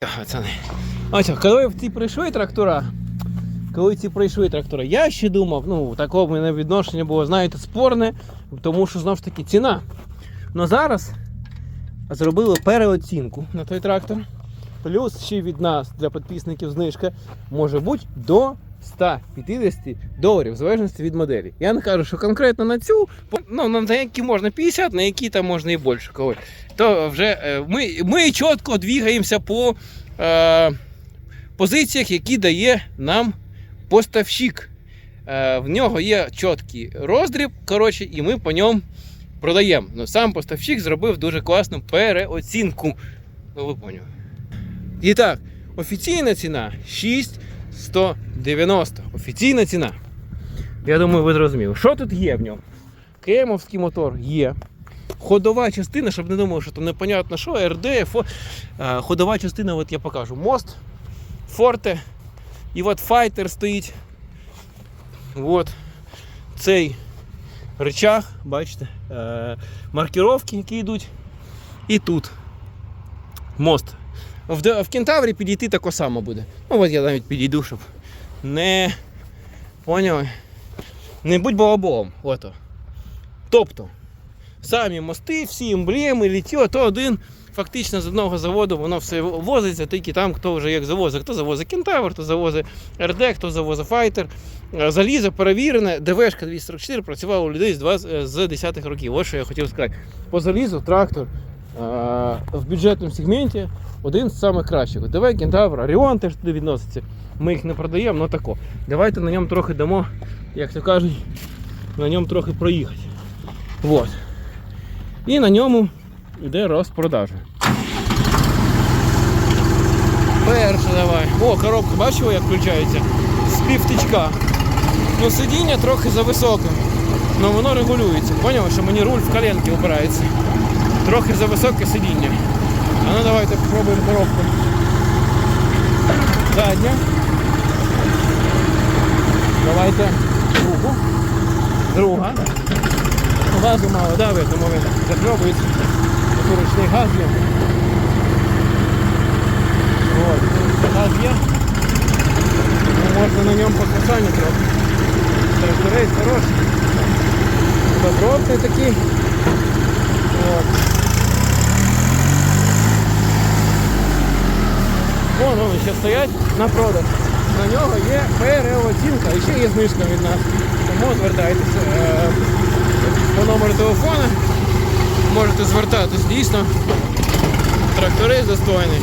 Пацани. Ось, коли ці прийшли трактора, коли ці прийшли трактора, я ще думав, ну, такого мене відношення було, знаєте, спорне, тому що знову ж таки ціна. Но зараз зробили переоцінку на той трактор. Плюс ще від нас для підписників знижка може бути до 150 доларів, в залежності від моделі. Я не кажу, що конкретно на цю, ну, на які можна 50, на які там можна і більше. Коли. То вже е, ми, ми чітко двигаємося по е, позиціях, які дає нам поставщик. Е, в нього є чіткий роздріб, коротше, і ми по ньому продаємо. Ну, сам поставщик зробив дуже класну переоцінку. Ну, ви поняли. І так, офіційна ціна 6190. Офіційна ціна. Я думаю, ви зрозуміли. Що тут є в ньому? Кемовський мотор є. Ходова частина, щоб не думали, що там непонятно що, РД, фо... ходова частина, от я покажу. Мост, форте, і от файтер стоїть. От цей рычаг, бачите, е, маркіровки, які йдуть. І тут мост. В, в Кентаврі підійти тако само буде. Ну от я навіть підійду, щоб не. Поняли? Не будь балаболом. Ото. Тобто, самі мости, всі емблеми, літьо, то один. Фактично з одного заводу воно все возиться, тільки там хто вже як завозить. Хто завозить Кентавр, хто завозить РД, хто завозить Файтер. Е, Залізо перевірене, ДВшка 244 працювала у людей з, 10-х років. Ось що я хотів сказати. По залізу трактор в бюджетному сегменті один з самих кращих. ДВ, Кентавр, Оріон теж туди відноситься. Ми їх не продаємо, але тако. Давайте на ньому трохи дамо, як то кажуть, на ньому трохи проїхати. Вот. І на ньому йде розпродажа. Перше давай. О, коробка, бачив, як включається? З півтичка. Ну, сидіння трохи зависоке. Ну воно регулюється. Поняв, що мені руль в коленки опирається. Трохи зависоке сидіння. А ну давайте спробуємо коробку. Задня. Давайте другу. Друга. Газу мало, да, в этом моменте. Захлебывается. Ручний газ є. Вот. Газ є. Ну, можна на ньому покатання трохи. Тракторець хороший. Добротний такий. Вот. Вон вони ще стоять на продаж. На нього є переоцінка і ще є знижка від нас. Тому звертайтеся е, по номеру телефона. Можете звертатись дійсно. Тракторець достойний.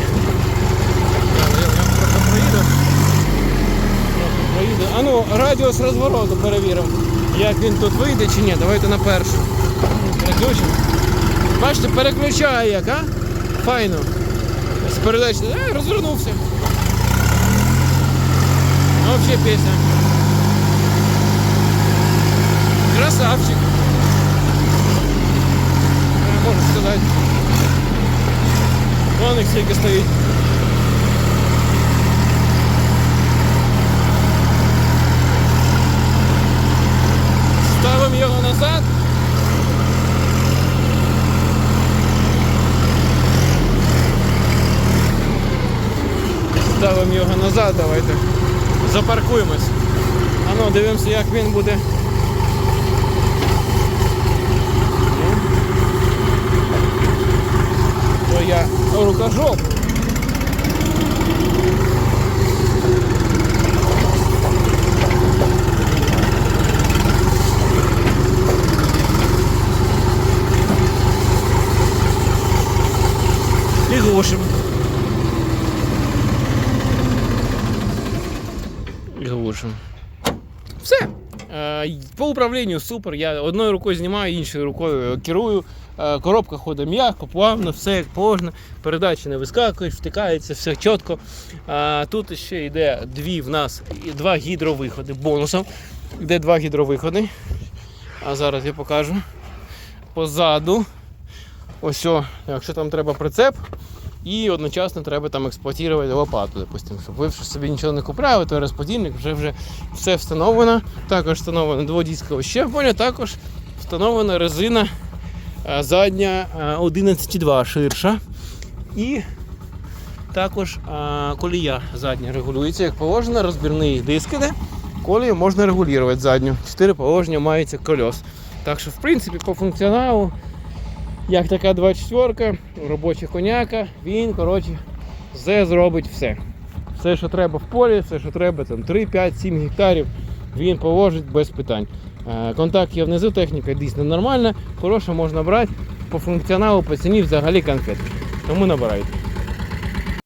А ну, радіус розвороту перевіримо. Як він тут вийде чи ні. Давайте на першу. Переключимо. Бачите, переключає як, а? Файно. З передачі. Е, розвернувся. Вообще песня. Красавчик. Е, Можна сказати. Вон їх скільки стоїть. Ставимо його назад. Назад, давайте. Запаркуємось. А ну, дивимося, як він буде. То я рукожоп. І глушимо. Глушимо. Все. Е, По управлінню супер. Я одною рукою знімаю, іншою рукою керую. Е, Коробка ходить м'яко, плавно, все як положено. Передачі не вискакують, втикається, все чітко. Е, Тут ще йде дві в нас два гідровиходи бонусом. Йде два гідровиходи. А зараз я покажу. Позаду. Ось, о, якщо там треба прицеп, і одночасно треба там експлуатувати лопату, допустим. Щоб ви собі нічого не купляли, то розподільник вже вже все встановлено. Також встановлено дводіскове щеплення, також встановлена резина задня 11,2 ширша. І Також колія задня регулюється, як положено, розбірний диск іде. Колію можна регулювати задню. Чотири положення мається кольос. Так що, в принципі, по функціоналу, як така 24 робоча коняка, він, коротше, все зробить все. Все, що треба в полі, все, що треба, там 3, 5, 7 гектарів, він положить без питань. Е, Контакт є внизу, техніка дійсно нормальна, хороша можна брати. По функціоналу, по ціні взагалі конфетки. Тому набирайте.